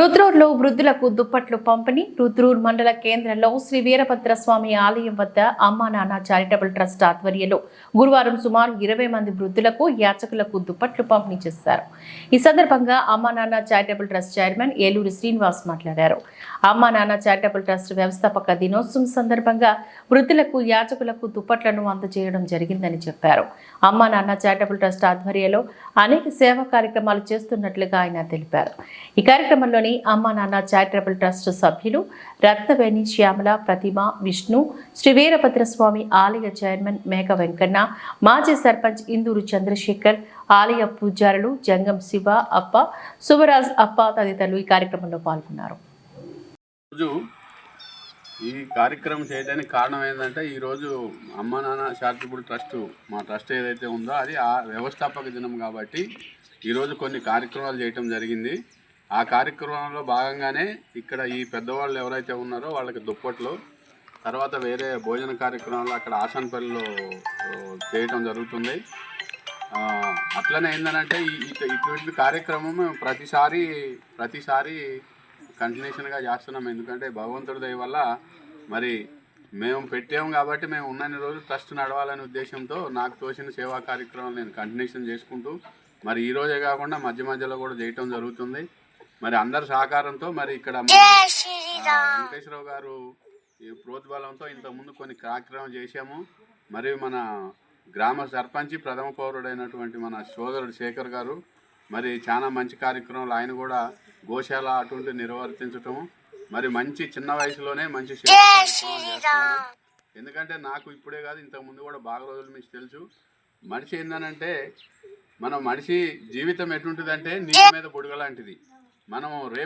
రుద్రూర్లో వృద్ధులకు దుప్పట్లు పంపిణీ. రుద్రూర్ మండల కేంద్రంలో శ్రీ వీరభద్ర స్వామి ఆలయం వద్ద అమ్మా నాన్న చారిటబుల్ ట్రస్ట్ ఆధ్వర్యంలో గురువారం సుమారు ఇరవై మంది వృద్ధులకు యాచకులకు దుప్పట్లు పంపిణీ చేశారు. ఈ సందర్భంగా అమ్మా నాన్న charitable trust chairman Eluri Srinivas మాట్లాడారు. అమ్మా నాన్న చారిటబుల్ ట్రస్ట్ వ్యవస్థాపక దినోత్సవం సందర్భంగా వృద్ధులకు యాచకులకు దుప్పట్లను అందజేయడం జరిగిందని చెప్పారు. అమ్మా నాన్న చారిటబుల్ ట్రస్ట్ ఆధ్వర్యంలో అనేక సేవా కార్యక్రమాలు చేస్తున్నట్లుగా ఆయన తెలిపారు. ఈ కార్యక్రమంలోని అమ్మా నాన్న చారిటబుల్ ట్రస్ట్ సభ్యులు రత్నవేణి శ్యామల ప్రతిమ విష్ణు శ్రీ వీరభద్ర స్వామి ఆలయ చైర్మన్ మేఘ వెంకన్న మాజీ సర్పంచ్ ఇందూరు చంద్రశేఖర్ ఆలయ పూజారులు జంగం శివ అప్ప శుభరాజ్ అప్ప తదితరులు ఈ కార్యక్రమంలో పాల్గొన్నారు. ఈ కార్యక్రమం చేయడానికి కారణం ఏంటంటే ఈరోజు అమ్మ నాన్న చారిటబుల్ ట్రస్ట్ మా ట్రస్ట్ ఏదైతే ఉందో అది ఆ వ్యవస్థాపక దినం కాబట్టి ఈరోజు కొన్ని కార్యక్రమాలు చేయటం జరిగింది. ఆ కార్యక్రమంలో భాగంగానే ఇక్కడ ఈ పెద్దవాళ్ళు ఎవరైతే ఉన్నారో వాళ్ళకి దుప్పట్లు తర్వాత వేరే భోజన కార్యక్రమాలు అక్కడ ఆసన్పల్లిలో చేయటం జరుగుతుంది. అట్లనే ఏంటంటే ఈ ఇటు- ఇటువంటి కార్యక్రమం ప్రతిసారి ప్రతిసారి కంటిన్యూషన్గా చేస్తున్నాం. ఎందుకంటే భగవంతుడి దయ వల్ల మరి మేము పెట్టాము కాబట్టి మేము ఉన్నన్ని రోజులు ట్రస్ట్ నడవాలనే ఉద్దేశంతో నాకు తోచిన సేవా కార్యక్రమాలు నేను కంటిన్యూషన్ చేసుకుంటూ మరి ఈరోజే కాకుండా మధ్య మధ్యలో కూడా చేయటం జరుగుతుంది. మరి అందరి సహకారంతో మరి ఇక్కడ వెంకటేశ్వరరావు గారు ఈ ప్రోద్బలంతో ఇంతకుముందు కొన్ని కార్యక్రమాలు చేశాము. మరియు మన గ్రామ సర్పంచి ప్రథమ పౌరుడైనటువంటి మన సోదరుడు శేఖర్ గారు మరి చాలా మంచి కార్యక్రమాలు ఆయన కూడా గోశాల అటువంటి నిర్వర్తించటము మరి మంచి చిన్న వయసులోనే మంచి. ఎందుకంటే నాకు ఇప్పుడే కాదు ఇంతకు ముందు కూడా బాగా రోజులు మీకు తెలుసు. మనిషి ఏందనంటే మనం మనిషి జీవితం ఎటుంటిదంటే నీటి మీద బుడగ మనము రేపు